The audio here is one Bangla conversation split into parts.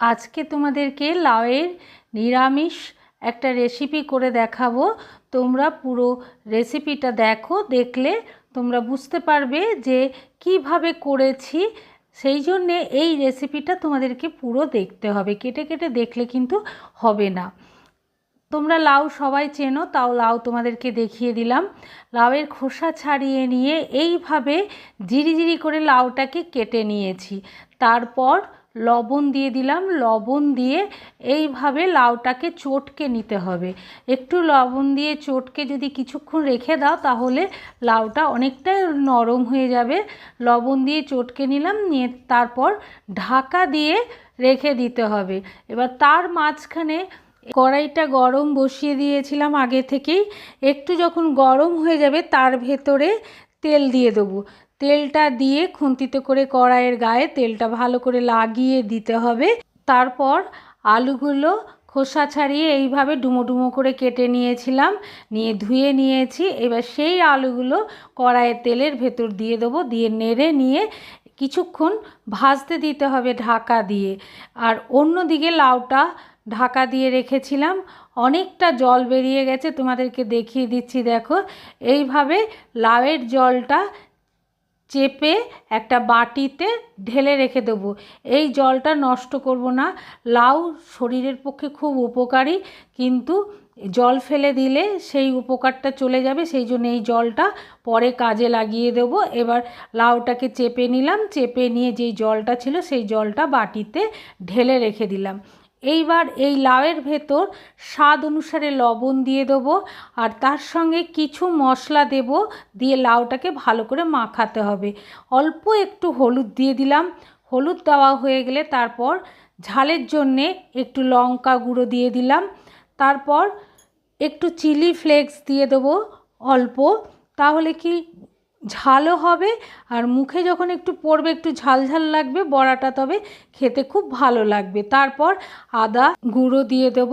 আজকে তোমাদেরকে লাউয়ের নিরামিষ একটা রেসিপি করে দেখাবো। তোমরা পুরো রেসিপিটা দেখো, দেখলে তোমরা বুঝতে পারবে যে কীভাবে করেছি। সেই জন্যে এই রেসিপিটা তোমাদেরকে পুরো দেখতে হবে। কেটে কেটে দেখলে কিন্তু হবে না। তোমরা লাউ সবাই চেনো, তাও লাউ তোমাদেরকে দেখিয়ে দিলাম। লাউয়ের খোসা ছাড়িয়ে নিয়ে এইভাবে জিরি করে লাউটাকে কেটে নিয়েছি। তারপর লবণ দিয়ে দিলাম। লবণ দিয়ে এইভাবে লাউটাকে চটকে নিতে হবে। একটু লবণ দিয়ে চটকে যদি কিছুক্ষণ রেখে দাও তাহলে লাউটা অনেকটাই নরম হয়ে যাবে। লবণ দিয়ে চটকে নিলাম, নিয়ে তারপর ঢাকা দিয়ে রেখে দিতে হবে। এবার তার মাঝখানে কড়াইটা গরম বসিয়ে দিয়েছিলাম আগে থেকেই। একটু যখন গরম হয়ে যাবে তার ভেতরে তেল দিয়ে দেবো। তেলটা দিয়ে খুন্তিতে করে কড়াইয়ের গায়ে তেলটা ভালো করে লাগিয়ে দিতে হবে। তারপর আলুগুলো খোসা ছাড়িয়ে এইভাবে ডুমো ডুমো করে কেটে নিয়েছিলাম, নিয়ে ধুয়ে নিয়েছি। এবার সেই আলুগুলো কড়াইয়ের তেলের ভেতর দিয়ে দেবো, দিয়ে নেড়ে নিয়ে কিছুক্ষণ ভাজতে দিতে হবে ঢাকা দিয়ে। আর অন্য দিকে লাউটা ঢাকা দিয়ে রেখেছিলাম। অনেকটা জল বেরিয়ে গেছে, তোমাদেরকে দেখিয়ে দিচ্ছি, দেখো। এইভাবে লাউয়ের জলটা চেপে একটা বাটিতে ঢেলে রেখে দেবো। এই জলটা নষ্ট করব না। লাউ শরীরের পক্ষে খুব উপকারী, কিন্তু জল ফেলে দিলে সেই উপকারটা চলে যাবে। সেই জন্য এই জলটা পরে কাজে লাগিয়ে দেব। এবার লাউটাকে চেপে নিলাম। চেপে নিয়ে যেই জলটা ছিল সেই জলটা বাটিতে ঢেলে রেখে দিলাম। এইবার এই লাউয়ের ভেতর স্বাদ অনুসারে লবণ দিয়ে দেবো আর তার সঙ্গে কিছু মশলা দেব দিয়ে লাউটাকে ভালো করে মাখাতে হবে। অল্প একটু হলুদ দিয়ে দিলাম। হলুদ দেওয়া হয়ে গেলে তারপর ঝালের জন্যে একটু লঙ্কা গুঁড়ো দিয়ে দিলাম। তারপর একটু চিলি ফ্লেক্স দিয়ে দেবো অল্প। তাহলে কি ঝালও হবে আর মুখে যখন একটু পড়বে, একটু ঝাল ঝাল লাগবে, বড়াটা তবে খেতে খুব ভালো লাগবে। তারপর আদা গুঁড়ো দিয়ে দেব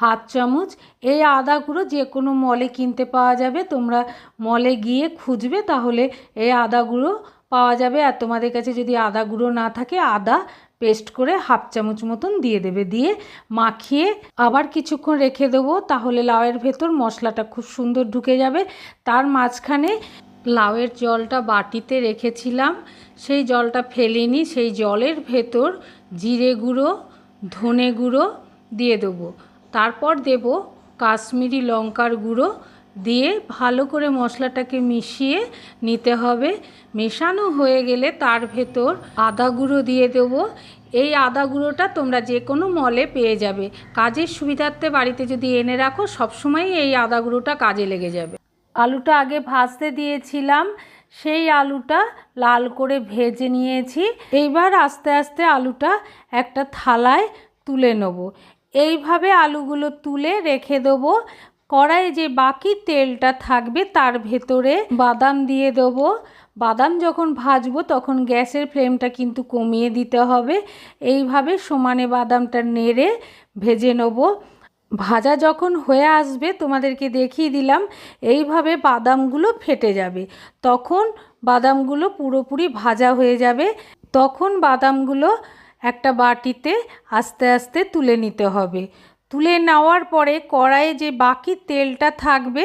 হাত চামচ। এই আদা গুঁড়ো যে কোনো মলে কিনতে পাওয়া যাবে। তোমরা মলে গিয়ে খুঁজবে, তাহলে এই আদা গুঁড়ো পাওয়া যাবে। আর তোমাদের কাছে যদি আদা গুঁড়ো না থাকে, আদা পেস্ট করে হাফ চামচ মতন দিয়ে দেবে। দিয়ে মাখিয়ে আবার কিছুক্ষণ রেখে দেবো, তাহলে লাউয়ের ভেতর মশলাটা খুব সুন্দর ঢুকে যাবে। তার মাঝখানে লাউয়ের জলটা বাটিতে রেখেছিলাম। সেই জলটা ফেলিনি, সেই জলের ভেতর জিরে গুঁড়ো, ধনে গুঁড়ো দিয়ে দেবো। তারপর দেব কাশ্মীরি লঙ্কার গুঁড়ো দিয়ে ভালো করে মশলাটাকে মিশিয়ে নিতে হবে। মেশানো হয়ে গেলে তার ভেতর আদা গুঁড়ো দিয়ে দেবো। এই আদা গুঁড়োটা তোমরা যে কোনো মলে পেয়ে যাবে। কাজের সুবিধার্থে বাড়িতে যদি এনে রাখো, সবসময়ই এই আদা গুঁড়োটা কাজে লেগে যাবে। আলুটা আগে ভাজতে দিয়েছিলাম, সেই আলুটা লাল করে ভেজে নিয়েছি। এইবার আস্তে আস্তে আলুটা একটা থালায় তুলে নেব। এইভাবে আলুগুলো তুলে রেখে দেবো। কড়াইয়ে যে বাকি তেলটা থাকবে তার ভেতরে বাদাম দিয়ে দেবো। বাদাম যখন ভাজবো তখন গ্যাসের ফ্লেমটা কিন্তু কমিয়ে দিতে হবে। এইভাবে সমানে বাদামটা নেড়ে ভেজে নেব। ভাজা যখন হয়ে আসবে, তোমাদেরকে দেখিয়ে দিলাম, এইভাবে বাদামগুলো ফেটে যাবে। তখন বাদামগুলো পুরোপুরি ভাজা হয়ে যাবে। তখন বাদামগুলো একটা বাটিতে আস্তে আস্তে তুলে নিতে হবে। তুলে নেওয়ার পরে কড়াইয়ে যে বাকি তেলটা থাকবে,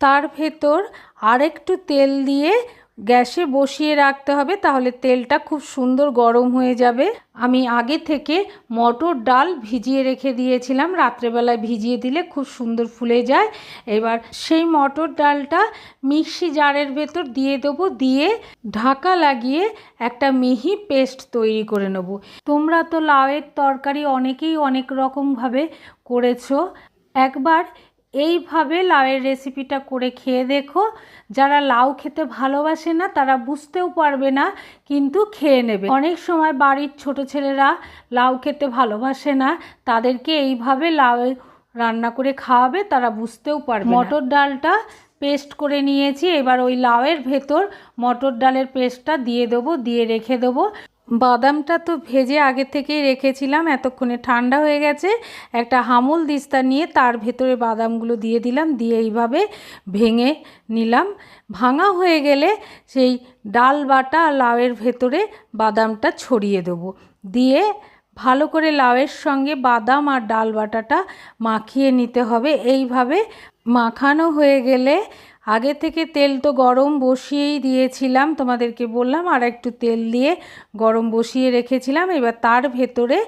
তার ভেতর আরেকটু তেল দিয়ে গ্যাসে বসিয়ে রাখতে হবে, তাহলে তেলটা খুব সুন্দর গরম হয়ে যাবে। আমি আগে থেকে মটর ডাল ভিজিয়ে রেখে দিয়েছিলাম, রাত্রেবেলায় ভিজিয়ে দিলে খুব সুন্দর ফুলে যায়। এবার সেই মটর ডালটা মিক্সি জারের ভেতর দিয়ে দেবো, দিয়ে ঢাকা লাগিয়ে একটা মিহি পেস্ট তৈরি করে নেব। তোমরা তো লাউয়ের তরকারি অনেকেই অনেক রকমভাবে করেছ। একবার এইভাবে লাউয়ের রেসিপিটা করে খেয়ে দেখো। যারা লাউ খেতে ভালোবাসে না, তারা বুঝতেও পারবে না, কিন্তু খেয়ে নেবে। অনেক সময় বাড়ির ছোট ছেলেরা লাউ খেতে ভালোবাসে না, তাদেরকে এইভাবে লাউ রান্না করে খাওয়াবে, তারা বুঝতেও পারবে মটর ডালটা পেস্ট করে নিয়েছি, এবার ওই লাউয়ের ভেতর মটর ডালের পেস্টটা দিয়ে দেবো, দিয়ে রেখে দেবো। বাদামটা তো ভেজে আগে থেকেই রেখেছিলাম, এতক্ষণে ঠান্ডা হয়ে গেছে। একটা হামুল দিস্তা নিয়ে তার ভেতরে বাদামগুলো দিয়ে দিলাম, দিয়ে এইভাবে ভেঙে নিলাম। ভাঙা হয়ে গেলে সেই ডাল বাটা লাউয়ের ভেতরে বাদামটা ছড়িয়ে দেবো। দিয়ে ভালো করে লাউয়ের সঙ্গে বাদাম আর ডাল বাটাটা মাখিয়ে নিতে হবে। এইভাবে মাখানো হয়ে গেলে আগে থেকে তেল তো গরম বসিয়েই দিয়েছিলাম, তোমাদেরকে বললাম, আর একটু তেল দিয়ে গরম বসিয়ে রেখেছিলাম। এবার তার ভেতরে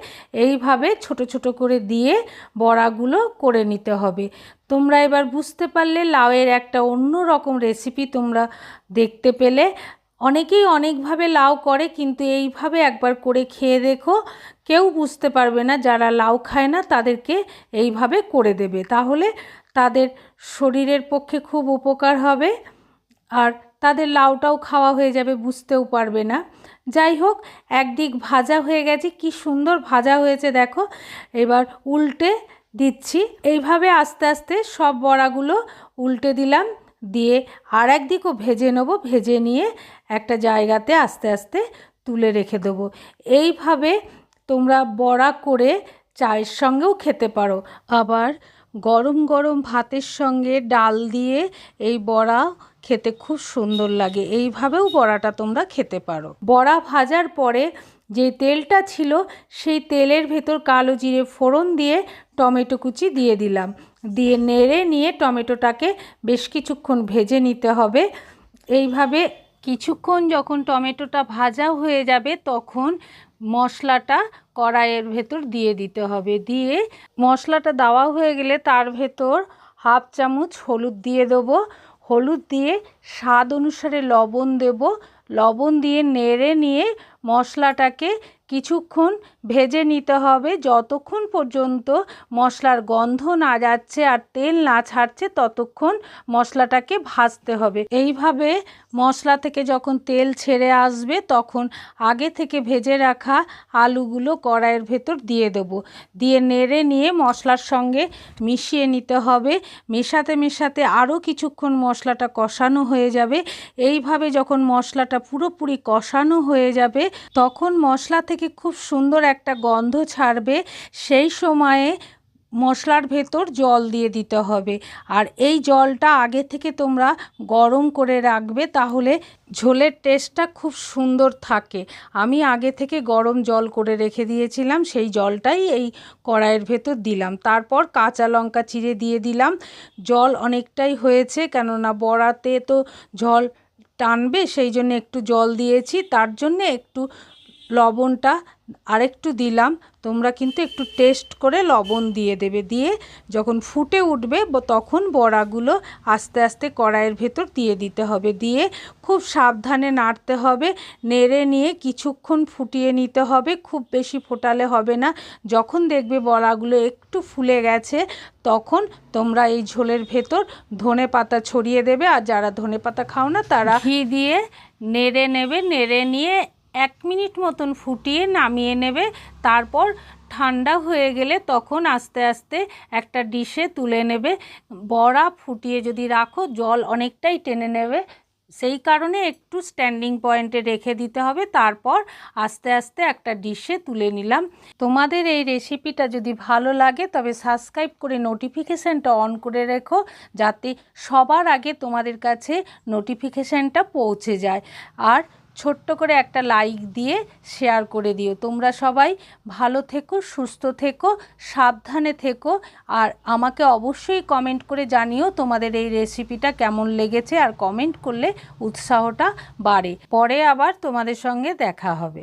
এইভাবে ছোট ছোট করে দিয়ে বড়াগুলো করে নিতে হবে। তোমরা এবার বুঝতে পারলে লাউয়ের একটা অন্য রকম রেসিপি তোমরা দেখতে পেলে। অনেকেই অনেকভাবে লাউ করে, কিন্তু এইভাবে একবার করে খেয়ে দেখো, কেউ বুঝতে পারবে না, যারা লাউ খায় না তাদেরকে এইভাবে করে দেবে। তাহলে তাদের শরীরের পক্ষে খুব উপকার হবে আর তাদের লাউটাও খাওয়া হয়ে যাবে, বুঝতেও পারবে না। যাই হোক, একদিক ভাজা হয়ে গেছে, কি সুন্দর ভাজা হয়েছে দেখো। এবার উল্টে দিচ্ছি। এইভাবে আস্তে আস্তে সব বড়াগুলো উল্টে দিলাম, দিয়ে আর একদিকও ভেজে নেব, ভেজে নিয়ে একটা জায়গাতে আস্তে আস্তে তুলে রেখে দেবো। এইভাবে তোমরা বড়া করে চায়ের সঙ্গেও খেতে পারো। আবার গরম গরম ভাতের সঙ্গে ডাল দিয়ে এই বড়া খেতে খুব সুন্দর লাগে। এইভাবেও বড়াটা তোমরা খেতে পারো। বড়া ভাজার পরে যে তেলটা ছিল, সেই তেলের ভেতর কালো জিরে ফোড়ন দিয়ে টমেটো কুচি দিয়ে দিলাম। দিয়ে নেড়ে নিয়ে টমেটোটাকে বেশ কিছুক্ষণ ভেজে নিতে হবে। এইভাবে কিছুক্ষণ যখন টমেটোটা ভাজা হয়ে যাবে, তখন মশলাটা কড়াইয়ের ভেতর দিয়ে দিতে হবে। দিয়ে মশলাটা দেওয়া হয়ে গেলে তার ভেতর হাফ চামচ হলুদ দিয়ে দেবো। হলুদ দিয়ে স্বাদ অনুসারে লবণ দেব। লবণ দিয়ে নেড়ে নিয়ে মশলাটাকে কিছুক্ষণ ভেজে নিতে হবে। যতক্ষণ পর্যন্ত মশলার গন্ধ না যাচ্ছে আর তেল না ছাড়ছে, ততক্ষণ মশলাটাকে ভাজতে হবে। এইভাবে মশলা থেকে যখন তেল ছেড়ে আসবে, তখন আগে থেকে ভেজে রাখা আলুগুলো কড়াইয়ের ভেতর দিয়ে দেব। দিয়ে নেড়ে নিয়ে মশলার সঙ্গে মিশিয়ে নিতে হবে। মেশাতে মেশাতে আরও কিছুক্ষণ মশলাটা কষানো হয়ে যাবে। এইভাবে যখন মশলাটা পুরোপুরি কষানো হয়ে যাবে, তখন মশলা থেকে খুব সুন্দর একটা গন্ধ ছাড়বে, সেই সময়ে মশলার ভেতর জল দিয়ে দিতে হবে। আর এই জলটা আগে থেকে তোমরা গরম করে রাখবে, তাহলে ঝোলের টেস্টটা খুব সুন্দর থাকে। আমি আগে থেকে গরম জল করে রেখে দিয়েছিলাম, সেই জলটাই এই কড়াইয়ের ভেতর দিলাম। তারপর কাঁচা লঙ্কা চিড়ে দিয়ে দিলাম। জল অনেকটাই হয়েছে, কেননা বড়াতে তো জল টানবে, সেই জন্য একটু জল দিয়েছি। তার জন্য একটু লবণটা আরেকটু দিলাম, তোমরা কিন্তু একটু টেস্ট করে লবণ দিয়ে দেবে। দিয়ে যখন ফুটে উঠবে তখন বড়াগুলো আস্তে আস্তে কড়াইয়ের ভেতর দিয়ে দিতে হবে। দিয়ে খুব সাবধানে নাড়তে হবে, নেড়ে নিয়ে কিছুক্ষণ ফুটিয়ে নিতে হবে। খুব বেশি ফোটালে হবে না। যখন দেখবে বড়াগুলো একটু ফুলে গেছে, তখন তোমরা এই ঝোলের ভেতর ধনে পাতা ছড়িয়ে দেবে। আর যারা ধনে পাতা খাও না, তারা ঘি দিয়ে নেড়ে নেবে, নেড়ে নিয়ে এক মিনিট মতন ফুটিয়ে নামিয়ে নেবে। তারপর ঠান্ডা হয়ে গেলে তখন আস্তে আস্তে একটা ডিশে তুলে নেবে। বড়া ফুটিয়ে যদি রাখো, জল অনেকটাই টেনে নেবে। সেই কারণে একটু স্ট্যান্ডিং পয়েন্টে রেখে দিতে হবে। তারপর আস্তে আস্তে একটা ডিশে তুলে নিলাম। তোমাদের এই রেসিপিটা যদি ভালো লাগে, তবে সাবস্ক্রাইব করে নোটিফিকেশানটা অন করে রেখো, যাতে সবার আগে তোমাদের কাছে নোটিফিকেশানটা পৌঁছে যায়। আর ছোট্ট করে একটা লাইক দিয়ে শেয়ার করে দিও। তোমরা সবাই ভালো থেকো, সুস্থ থেকো, সাবধানে থেকো আর আমাকে অবশ্যই কমেন্ট করে জানিও তোমাদের এই রেসিপিটা কেমন লেগেছে আর কমেন্ট করলে উৎসাহটা বাড়ে। পরে আবার তোমাদের সঙ্গে দেখা হবে।